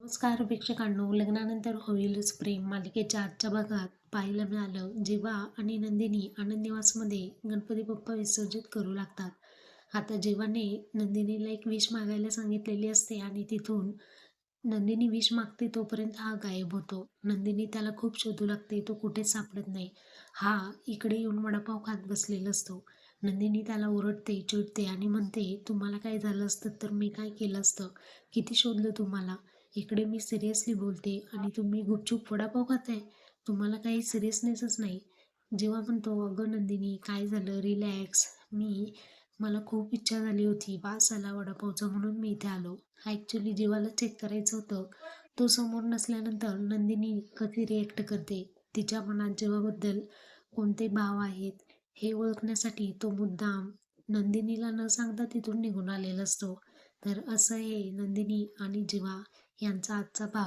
नमस्कार प्रेक्षकांनो. लग्नानंतर होईलच प्रेम. मालिकेच्या आजच्या भागात पाहायला मिळालं जेव्हा आणि नंदिनी आनंदनिवासमध्ये गणपती बाप्पा विसर्जित करू लागतात. आता जेव्हाने नंदिनीला एक विष मागायला सांगितलेली असते आणि तिथून नंदिनी विष मागते तोपर्यंत हा गायब होतो. नंदिनी त्याला खूप शोधू लागते तो कुठेच सापडत नाही. हा इकडे येऊन वडापाव खात बसलेला असतो. नंदिनी त्याला ओरडते चिडते आणि म्हणते तुम्हाला काय झालं असतं? तर मी काय केलं असतं? किती शोधलं तुम्हाला? इकडे मी सिरियसली बोलते आणि तुम्ही गुपचूप वडापाव खाताय तुम्हाला काही सिरियसनेसच नाही. जेव्हा म्हणतो अगं नंदिनी काय झालं? रिलॅक्स. मी मला खूप इच्छा झाली होती वास आला वडापावचा म्हणून मी इथे आलो. ॲक्च्युली जीवाला चेक करायचं होतं. तो समोर नसल्यानंतर नंदिनी कधी रिॲक्ट करते? तिच्या मनात जेवाबद्दल कोणते भाव आहेत? हे ओळखण्यासाठी तो मुद्दाम नंदिनीला न सांगता तिथून निघून आलेला असतो. तर असं हे नंदिनी आणि जीवा यांचा आजचा भाग.